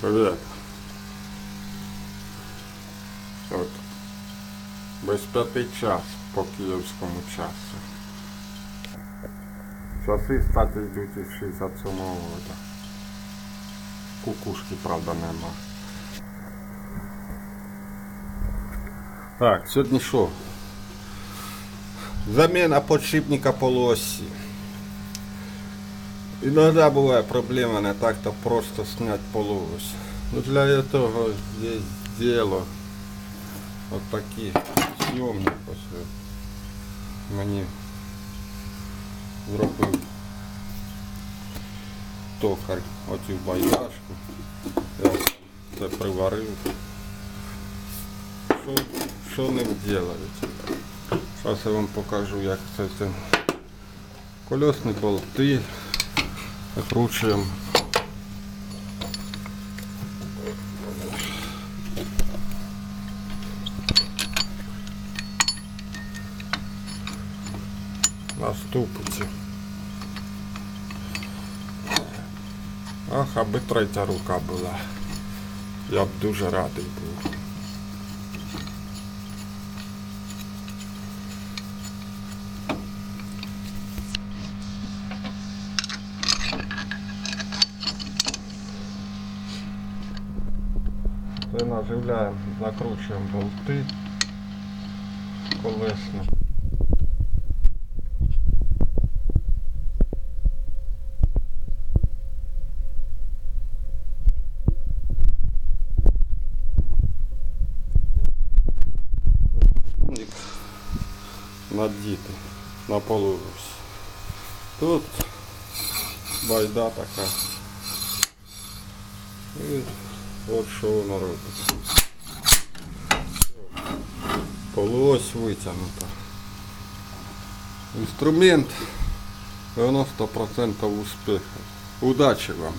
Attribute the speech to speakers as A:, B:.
A: Привет. От. Без п'яти час по київському часу. Часи, кстати, йдуть із 67-го года. Кукушки, правда, нема. Так, сьогодні що? Заміна подшипника полуосі. Иногда бывает проблема не так-то просто снять полуось. Но для этого есть дело. Вот такие после. Мені зробив токар оцю байдашку. Я це приварив. Що, що ним делають? Зараз я вам покажу, як це все. Колесні болти. Закручуємо. На ступиці. Ах, аби третя рука була. Я б дуже радий був. Це наживляємо, накручуємо болти колесні. Ник надіти на полуось. Тут байда така. І от що воно робить. Полуось витягнута. Інструмент 90% успіху. Удачі вам!